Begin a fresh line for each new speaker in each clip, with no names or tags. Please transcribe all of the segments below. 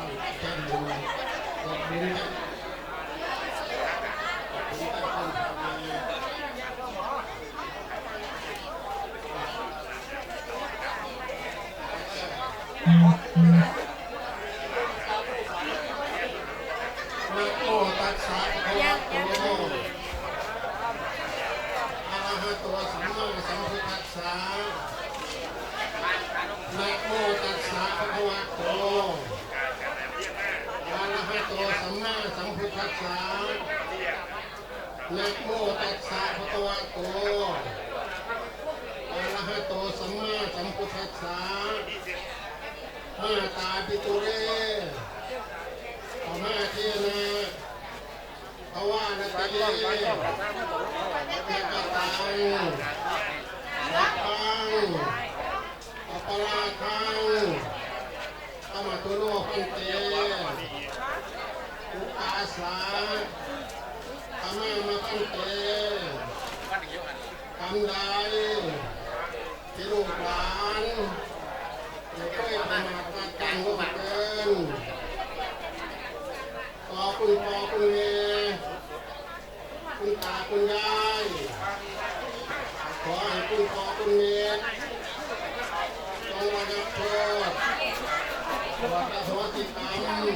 ขอบคุณครับนะโมตัสสะภะคะวะโต โตสัมมาสัมพุทธัสสะนะโมตัสสะภะคะวะโตอะระหะโตสัมมาสัมพุทธัสสะมตัสสะภะคะวะโตอะระหะโตสัมมาตาปิตุเรปะมาเทนะภวานะติเยเยกตังสัพพังอปราคังอมตุโนพันเต สาธรรมะมาตั้งเตกำได้ที่ลูกหลานอย่าค่อยประมาทประกันล่วงเกินต่อคุณพ่อคุณแม่คุณตาคุณยายขอให้คุณพ่อคุณแม่จงระดับโทษขอพระโสติกรรม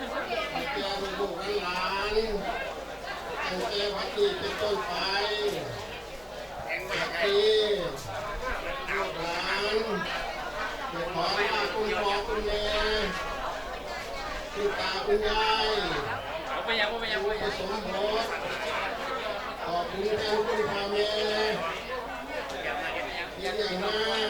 แก่ลูกหลานตั้งแต่วันนี้เป็นต้นไปจากนี้ลูกหลานขอลาคุณพ่อคุณแม่คุณตาคุณยาย
เอาไปยังเอาไปยัง
ผู้ผสมขอบคุณแทนคุณพ่อแม่ที่เลี้ยงมาข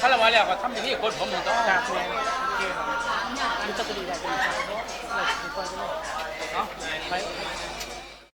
แต่ขั้นละว่าแล้วก็ทำอย่างนี้คนผมต้อง
จากแรงมันจะดีได้ดีเราดีกว่าจะ
เนาะ
ไป